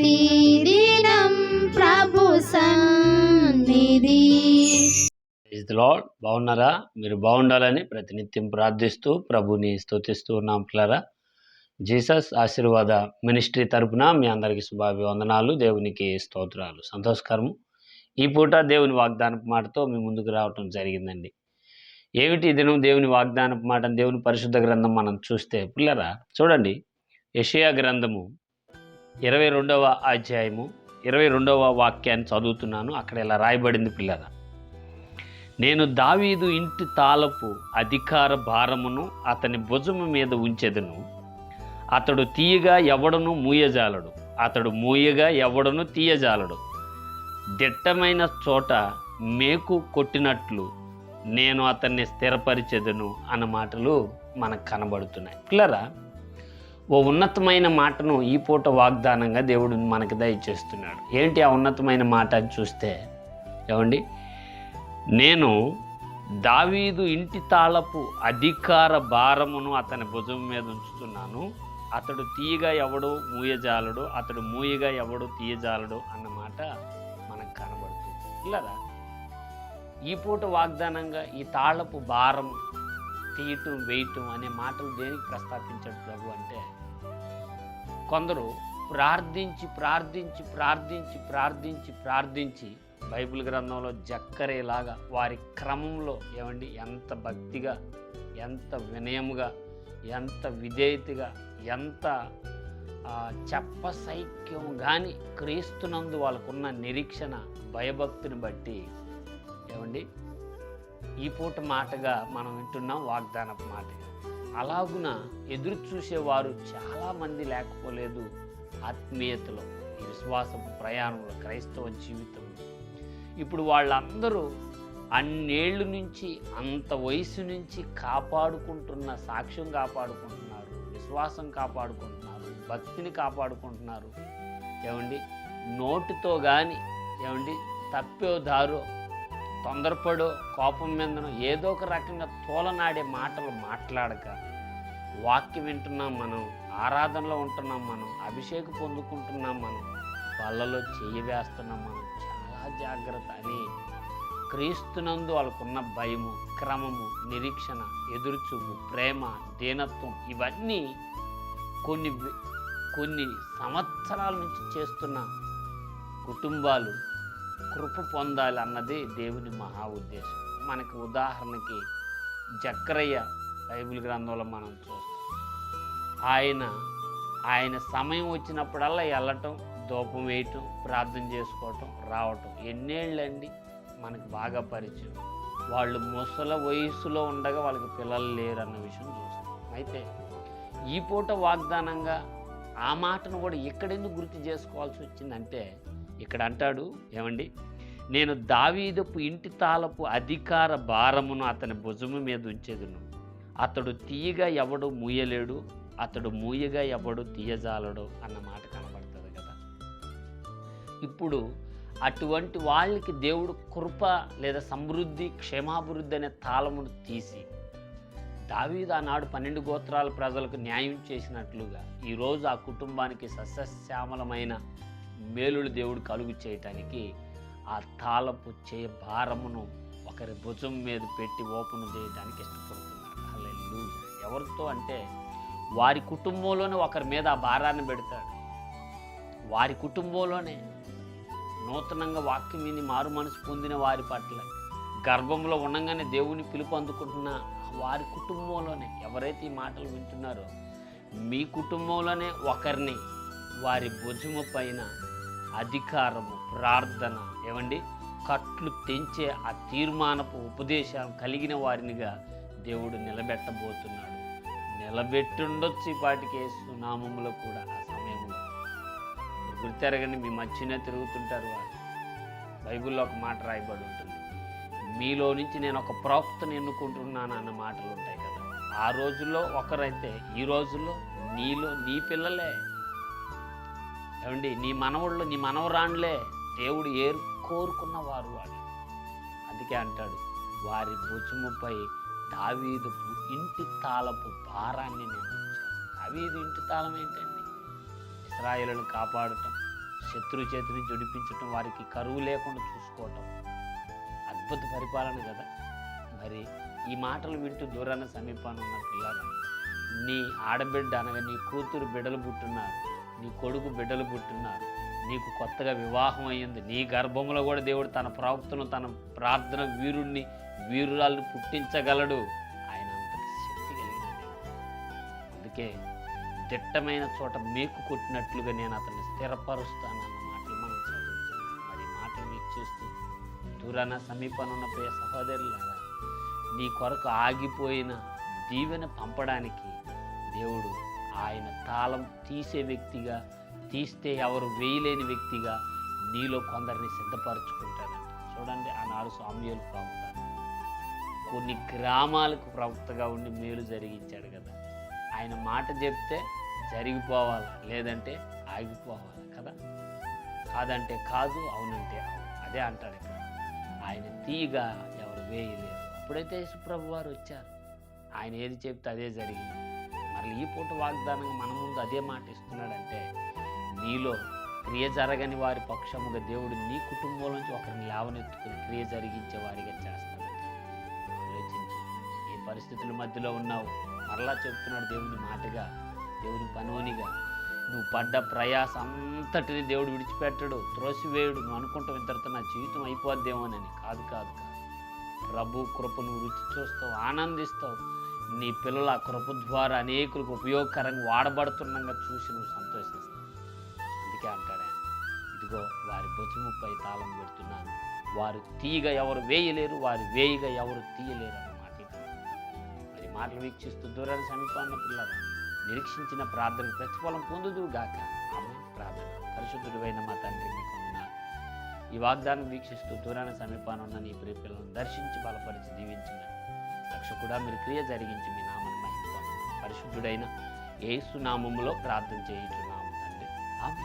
ప్రతిదినం ప్రభు సన్నిధి. లాడ్ బాగున్నారా? మీరు బాగుండాలని ప్రతినిత్యం ప్రార్థిస్తూ ప్రభుని స్తుతిస్తూ ఉన్నాం పిల్లరా. జీసస్ ఆశీర్వాద మినిస్ట్రీ తరపున మీ అందరికీ శుభాభివందనాలు దేవునికి స్తోత్రాలు. సంతోషకరము. ఈ పూట దేవుని వాగ్దానపు మాటతో మీ ముందుకు రావటం జరిగిందండి. ఏమిటి దినం దేవుని వాగ్దానపు మాట దేవుని పరిశుద్ధ గ్రంథం మనం చూస్తే పిల్లరా? చూడండి. యషయా గ్రంథము ఇరవై రెండవ అధ్యాయము ఇరవై రెండవ వాక్యాన్ని చదువుతున్నాను. అక్కడ ఇలా రాయబడింది పిల్లరా నేను దావీదు ఇంటి తాళపు అధికార భారమును అతని భుజము మీద ఉంచెదను. అతడు తీయగా ఎవడను మూయజాలడు. అతడు మూయగా ఎవడను తీయజాలడు. దిట్టమైన చోట మేకు కొట్టినట్లు నేను అతన్ని స్థిరపరిచెదను అన్న మాటలు మనకు కనబడుతున్నాయి. పిల్లరా ఓ ఉన్నతమైన మాటను ఈ పూట వాగ్దానంగా దేవుడు మనకి దయచేస్తున్నాడు. ఏంటి ఆ ఉన్నతమైన మాట అని చూస్తే? ఏమండి? నేను దావీదు ఇంటి తాళపు అధికార భారమును అతని భుజం మీద ఉంచుతున్నాను. అతడు తీయగా ఎవడు మూయజాలడు? అతడు మూయగా ఎవడు తీయజాలడు? అన్న మాట మనకు కనబడుతుంది. ఇలారా ఈ పూట వాగ్దానంగా ఈ తాళపు భారం తీయటం వేయటం అనే మాటలు దేనికి ప్రస్తాపించాడు ప్రభు అంటే కొందరు ప్రార్థించి ప్రార్థించి ప్రార్థించి ప్రార్థించి ప్రార్థించి బైబిల్ గ్రంథంలో జక్కరేలాగా వారి క్రమంలో ఏమండి ఎంత భక్తిగా ఎంత వినయముగా ఎంత విధేయతగా ఎంత చెప్పసైక్యం కానీ క్రీస్తునందు వాళ్ళకున్న నిరీక్షణ భయభక్తిని బట్టి ఏమండి ఈ పూట మాటగా మనం వింటున్నాం వాగ్దానపు మాటగా అలాగున ఎదురు చూసేవారు చాలామంది లేకపోలేదు ఆత్మీయతలో ఈ విశ్వాసపు ప్రయాణంలో క్రైస్తవ జీవితంలో. ఇప్పుడు వాళ్ళందరూ అన్నేళ్ళు నుంచి అంత వయసు నుంచి కాపాడుకుంటున్న సాక్ష్యం కాపాడుకుంటున్నారు విశ్వాసం కాపాడుకుంటున్నారు భక్తిని కాపాడుకుంటున్నారు. ఏమండి? నోటితో కానీ ఏమండి? తప్పేదారో తొందరపడు కోపం మీదనో ఏదో ఒక రకంగా తోలనాడే మాటలు మాట్లాడక వాక్యం వింటున్నాం మనం ఆరాధనలో ఉంటున్నాం మనం అభిషేకం పొందుకుంటున్నాం మనం వాళ్ళలో చెయ్యి వేస్తున్నాం మనం. చాలా జాగ్రత్త అని క్రీస్తునందు వాళ్ళకున్న భయము క్రమము నిరీక్షణ ఎదురుచూపు ప్రేమ దీనత్వం ఇవన్నీ కొన్ని కొన్ని సంవత్సరాల నుంచి చేస్తున్న కుటుంబాలు కృప పొందాలి అన్నది దేవుని మహా ఉద్దేశం. మనకి ఉదాహరణకి జక్కరయ్య బైబిల్ గ్రంథంలో మనం చూస్తాం. ఆయన ఆయన సమయం వచ్చినప్పుడల్లా వెళ్ళటం ధూపం వేయటం ప్రార్థన చేసుకోవటం రావటం ఎన్నేళ్ళండి మనకు బాగా పరిచయం. వాళ్ళు ముసల వయసులో ఉండగా వాళ్ళకి పిల్లలు లేరు అన్న విషయం చూస్తాం. అయితే ఈ పూట వాగ్దానంగా ఆ మాటను కూడా ఎక్కడెందుకు గుర్తు చేసుకోవాల్సి వచ్చిందంటే ఇక్కడ అంటాడు ఏమండి? నేను దావీదపు ఇంటి తాళపు అధికార భారమును అతని భుజము మీద ఉంచేదును. అతడు తీయగా ఎవడు మూయలేడు అతడు మూయగా ఎవడు తీయజాలడు అన్న మాట కనబడుతుంది కదా. ఇప్పుడు అటువంటి వాళ్ళకి దేవుడు కృప లేదా సమృద్ధి క్షేమాభివృద్ధి అనే తాళమును తీసి దావీదు ఆనాడు పన్నెండు గోత్రాల ప్రజలకు న్యాయం చేసినట్లుగా ఈరోజు ఆ కుటుంబానికి సస్యశ్యామలమైన మేలులు దేవుడు కలుగు చేయటానికి ఆ తాళపు చే భారమును ఒకరి భుజం మీద పెట్టి ఓపెన్ చేయడానికి ఇష్టపడుతున్నాడు ఎవరితో అంటే వారి కుటుంబంలోనే ఒకరి మీద ఆ భారాన్ని పెడతాడు. వారి కుటుంబంలోనే నూతనంగా వాక్యం విని మారు మనసు పొందిన వారి పట్ల గర్భంలో ఉండగానే దేవుని పిలుపు అందుకుంటున్న వారి కుటుంబంలోనే ఎవరైతే ఈ మాటలు వింటున్నారో మీ కుటుంబంలోనే ఒకరిని వారి భుజము పైన అధికారము ప్రార్థన ఏమండి? కట్లు తెంచే ఆ తీర్మానపు ఉపదేశం కలిగిన వారినిగా దేవుడు నిలబెట్టబోతున్నాడు. నిలబెట్టుండొచ్చు ఈ పాటికి సునామంలో కూడా ఆ సమయంలో. గుర్తెరగండి మీ మధ్యనే తిరుగుతుంటారు వారు. బైబిల్లో ఒక మాట రాయబడి ఉంటుంది. మీలో నుంచి నేను ఒక ప్రవక్తను ఎన్నుకుంటున్నాను అన్న మాటలు ఉంటాయి కదా. ఆ రోజుల్లో ఒకరైతే ఈ రోజుల్లో నీలో నీ పిల్లలే ఏమండి నీ మనవుళ్ళు నీ మనవరాండ్లే దేవుడు ఏరు కోరుకున్న వారు వాడు అందుకే అంటాడు వారి భుజముపై దావీదు ఇంటి తాళపు భారాన్ని నేను దావీదు ఇంటి తాళం ఏంటండి? ఇస్రాయేలును కాపాడటం శత్రు చేతిని నుంచి వారికి కరువు లేకుండా చూసుకోవటం. అద్భుత పరిపాలన కదా. మరి ఈ మాటలు వింటూ దూరాన సమీపాన ఉన్న పిల్లలు నీ ఆడబిడ్డ అనగా నీ కూతురు బిడ్డలు పుట్టున్నారు నీ కొడుకు బిడ్డలు పుట్టున్నారు నీకు కొత్తగా వివాహం అయ్యింది. నీ గర్భంలో కూడా దేవుడు తన ప్రవక్తను తన ప్రార్థన వీరుణ్ణి వీరురాలను పుట్టించగలడు. ఆయన అంతటి శక్తి కలిగిన అందుకే దిట్టమైన చోట మేకు కొట్టినట్లుగా నేను అతన్ని స్థిరపరుస్తాను అన్న మాటలు మనం చదువుతున్నాం. మరి మాటలు మీకు చూస్తూ దూరాన సమీపనున్న ప్రియ సహోదరులారా నీ కొరకు ఆగిపోయిన దీవెన పంపడానికి దేవుడు ఆయన తాళం తీసే వ్యక్తిగా తీస్తే ఎవరు వేయలేని వ్యక్తిగా నీలో కొందరిని సిద్ధపరచుకుంటాడంట చూడండి ఆనాడు స్వామ్యులు ప్రవక్త. కొన్ని గ్రామాలకు ప్రవక్తగా ఉండి మేలు జరిగించాడు కదా. ఆయన మాట చెప్తే జరిగిపోవాలి? లేదంటే ఆగిపోవాలి కదా? కాదంటే కాదు అవునంటే అవును. అదే అంటాడు ఇక్కడ. ఆయన తీయగా ఎవరు వేయలేరు. అప్పుడైతే యేసుప్రభు వారు వచ్చారు. ఆయన ఏది చెప్తే అదే జరిగింది. మరి ఈ పూట వాగ్దానంగా మన ముందు అదే మాట ఇస్తున్నాడంటే నీలో క్రియ జరగని వారి పక్షముగా దేవుడు నీ కుటుంబం నుంచి ఒకరిని లేవనెత్తుకుని క్రియ జరిగించే వారిగా చేస్తాడు. ఆలోచించు. ఏ పరిస్థితుల మధ్యలో ఉన్నావు? మరలా చెప్తున్నాడు దేవుని మాటగా దేవుని పనువనిగా. నువ్వు పడ్డ ప్రయాస అంతటిని దేవుడు విడిచిపెట్టడు త్రోసివేయుడు. నువ్వు అనుకుంటావు ఇంతటితో నా జీవితం అయిపోద్దేమోనని. కాదు కాదు కాదు. ప్రభు కృప నువ్వు రుచి చూస్తావు ఆనందిస్తావు. నీ పిల్లల కృప ద్వారా అనేకులకు ఉపయోగకరంగా వాడబడుతుండగా చూసి నువ్వు సంతోషిస్తావు. అందుకే అంటాడే ఇదిగో వారి బొచ్చుముపై తాళం పెడుతున్నాను. వారు తీయగా ఎవరు వేయలేరు వారు వేయగా ఎవరు తీయలేరు అన్నమాట మరి మాటలు వీక్షిస్తూ దూరాన్ని సమీపాన్న పిల్లలు నిరీక్షించిన ప్రార్థన ప్రతిఫలం పొందుదు గాక ఆమె ప్రార్థన. పరిశుద్ధుడైన మా తండ్రి మీకు ఈ వాగ్దానం వీక్షిస్తూ దూరాన సమీపాన ఉన్న నీ ప్రియ పిల్లలను దర్శించి బలపరిచి దీవించిన రక్షకుడా మీరు క్రియ జరిగించి మీ నామని మహిమ పరిశుద్ధుడైన ఏసునామములో ప్రార్థన చేయించున్నాము తండ్రి. ఆమె